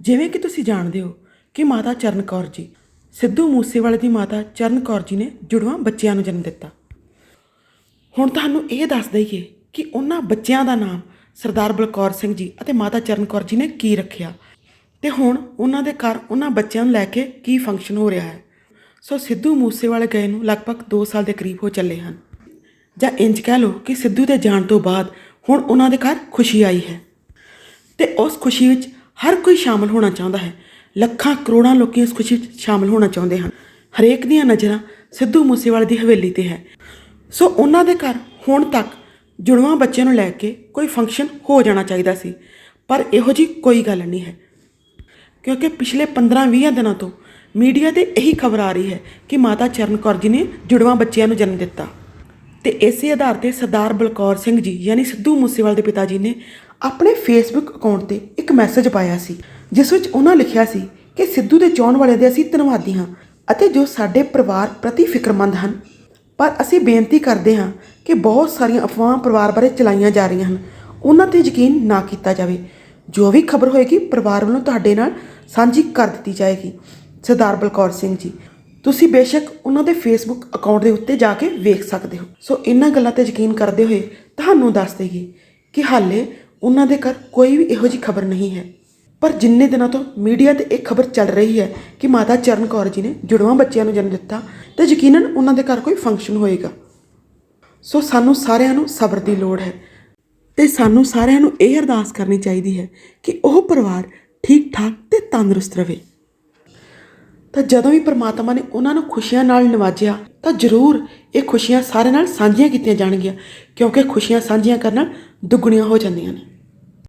ਜਿਵੇਂ ਕਿ ਤੁਸੀਂ ਜਾਣਦੇ ਹੋ ਕਿ ਮਾਤਾ ਚਰਨ ਕੌਰ ਜੀ, ਸਿੱਧੂ ਮੂਸੇਵਾਲੇ ਦੀ ਮਾਤਾ ਚਰਨ ਕੌਰ ਜੀ ਨੇ ਜੁੜਵਾਂ ਬੱਚਿਆਂ ਨੂੰ ਜਨਮ ਦਿੱਤਾ। ਹੁਣ ਤੁਹਾਨੂੰ ਇਹ ਦੱਸ ਦਈਏ ਕਿ ਉਹਨਾਂ ਬੱਚਿਆਂ ਦਾ ਨਾਮ ਸਰਦਾਰ ਬਲਕੌਰ ਸਿੰਘ ਜੀ ਅਤੇ ਮਾਤਾ ਚਰਨ ਕੌਰ ਜੀ ਨੇ ਕੀ ਰੱਖਿਆ ਤੇ ਹੁਣ ਉਹਨਾਂ ਦੇ ਘਰ ਉਹਨਾਂ ਬੱਚਿਆਂ ਨੂੰ ਲੈ ਕੇ ਕੀ ਫੰਕਸ਼ਨ ਹੋ ਰਿਹਾ ਹੈ। ਸੋ ਸਿੱਧੂ ਮੂਸੇਵਾਲੇ ਗਏ ਨੂੰ ਲਗਭਗ 2 ਸਾਲ ਦੇ ਕਰੀਬ ਹੋ ਚੱਲੇ ਹਨ। ਜਾਂ ਇੰਜ ਕਹਿ ਲਓ ਕਿ ਸਿੱਧੂ ਦੇ ਜਾਣ ਤੋਂ ਬਾਅਦ ਹੁਣ ਉਹਨਾਂ ਦੇ ਘਰ ਖੁਸ਼ੀ ਆਈ ਹੈ। ਤੇ ਉਸ ਖੁਸ਼ੀ ਵਿੱਚ ਹਰ ਕੋਈ ਸ਼ਾਮਲ ਹੋਣਾ ਚਾਹੁੰਦਾ ਹੈ। ਲੱਖਾਂ ਕਰੋੜਾਂ ਲੋਕੀ ਇਸ ਖੁਸ਼ੀ ਵਿੱਚ ਸ਼ਾਮਲ ਹੋਣਾ ਚਾਹੁੰਦੇ ਹਨ। ਹਰੇਕ ਦੀਆਂ ਨਜ਼ਰਾਂ ਸਿੱਧੂ ਮੂਸੇਵਾਲੇ ਦੀ ਹਵੇਲੀ ਤੇ ਹੈ। ਸੋ ਉਹਨਾਂ ਦੇ ਘਰ ਹੁਣ ਤੱਕ ਜੁੜਵਾਂ ਬੱਚਿਆਂ ਨੂੰ ਲੈ ਕੇ ਕੋਈ ਫੰਕਸ਼ਨ ਹੋ ਜਾਣਾ ਚਾਹੀਦਾ ਸੀ। ਪਰ ਇਹੋ ਜੀ ਕੋਈ ਗੱਲ ਨਹੀਂ ਹੈ। ਕਿਉਂਕਿ ਪਿਛਲੇ 15-20 ਦਿਨਾਂ ਤੋਂ ਮੀਡੀਆ ਤੇ ਇਹੀ ਖਬਰ ਆ ਰਹੀ ਹੈ ਕਿ ਮਾਤਾ ਚਰਨ ਕੌਰ ਜੀ ਨੇ ਜੁੜਵਾਂ ਬੱਚਿਆਂ ਨੂੰ ਜਨਮ ਦਿੱਤਾ। ਤੇ ਇਸੇ ਆਧਾਰ ਤੇ ਸਰਦਾਰ ਬਲਕੌਰ ਸਿੰਘ ਜੀ, ਯਾਨੀ ਸਿੱਧੂ ਮੂਸੇਵਾਲ ਦੇ ਪਿਤਾ ਜੀ ਨੇ ਆਪਣੇ ਫੇਸਬੁੱਕ ਅਕਾਊਂਟ ਤੇ ਇੱਕ ਮੈਸੇਜ ਪਾਇਆ ਸੀ, ਜਿਸ ਵਿੱਚ ਉਹਨਾਂ ਲਿਖਿਆ ਸੀ ਕਿ ਸਿੱਧੂ ਦੇ ਚਾਹੁਣ ਵਾਲਿਆਂ ਦੇ ਅਸੀਂ ਧੰਨਵਾਦੀ ਹਾਂ ਅਤੇ ਜੋ ਸਾਡੇ ਪਰਿਵਾਰ ਪ੍ਰਤੀ ਫਿਕਰਮੰਦ ਹਨ। ਪਰ ਅਸੀਂ ਬੇਨਤੀ ਕਰਦੇ ਹਾਂ ਕਿ ਬਹੁਤ ਸਾਰੀਆਂ ਅਫਵਾਹਾਂ ਪਰਿਵਾਰ ਬਾਰੇ ਚਲਾਈਆਂ ਜਾ ਰਹੀਆਂ ਹਨ। ਉਹਨਾਂ ਤੇ ਯਕੀਨ ਨਾ ਕੀਤਾ ਜਾਵੇ। ਜੋ ਵੀ ਖਬਰ ਹੋਏਗੀ, ਪਰਿਵਾਰ ਵੱਲੋਂ ਤੁਹਾਡੇ ਨਾਲ ਸਾਂਝੀ ਕਰ ਦਿੱਤੀ ਜਾਏਗੀ। ਸਰਦਾਰ ਬਲਕੌਰ ਸਿੰਘ ਜੀ ਤੁਸੀਂ ਬੇਸ਼ੱਕ ਉਹਨਾਂ ਦੇ ਫੇਸਬੁੱਕ ਅਕਾਊਂਟ ਦੇ ਉੱਤੇ ਜਾ ਕੇ ਵੇਖ ਸਕਦੇ ਹੋ। ਸੋ ਇਹਨਾਂ ਗੱਲਾਂ ਤੇ ਯਕੀਨ ਕਰਦੇ ਹੋਏ ਤੁਹਾਨੂੰ ਦੱਸ ਦਈਏ ਕਿ ਹਾਲੇ ਉਹਨਾਂ ਦੇ ਘਰ ਕੋਈ ਵੀ ਇਹੋ ਜਿਹੀ ਖਬਰ ਨਹੀਂ ਹੈ। ਪਰ ਜਿੰਨੇ ਦਿਨਾਂ ਤੋਂ ਮੀਡੀਆ ਤੇ ਇਹ ਖਬਰ ਚੱਲ ਰਹੀ ਹੈ ਕਿ ਮਾਤਾ ਚਰਨ ਕੌਰ ਜੀ ਨੇ ਜੁੜਵਾਂ ਬੱਚਿਆਂ ਨੂੰ ਜਨਮ ਦਿੱਤਾ, ਤੇ ਯਕੀਨਨ ਉਹਨਾਂ ਦੇ ਘਰ ਕੋਈ ਫੰਕਸ਼ਨ ਹੋਏਗਾ। ਸੋ ਸਾਨੂੰ ਸਾਰਿਆਂ ਨੂੰ ਸਬਰ ਦੀ ਲੋੜ ਹੈ ਤੇ ਸਾਨੂੰ ਸਾਰਿਆਂ ਨੂੰ ਇਹ ਅਰਦਾਸ ਕਰਨੀ ਚਾਹੀਦੀ ਹੈ ਕਿ ਉਹ ਪਰਿਵਾਰ ਠੀਕ ਠਾਕ ਤੇ ਤੰਦਰੁਸਤ ਰਹੇ। ਤਾਂ ਜਦੋਂ ਵੀ ਪ੍ਰਮਾਤਮਾ ਨੇ ਉਹਨਾਂ ਨੂੰ ਖੁਸ਼ੀਆਂ ਨਾਲ ਨਿਵਾਜਿਆ, ਤਾਂ ਜ਼ਰੂਰ ਇਹ ਖੁਸ਼ੀਆਂ ਸਾਰਿਆਂ ਨਾਲ ਸਾਂਝੀਆਂ ਕੀਤੀਆਂ ਜਾਣਗੀਆਂ, ਕਿਉਂਕਿ ਖੁਸ਼ੀਆਂ ਸਾਂਝੀਆਂ ਕਰਨਾ ਦੁੱਗਣੀਆਂ ਹੋ ਜਾਂਦੀਆਂ ਨੇ।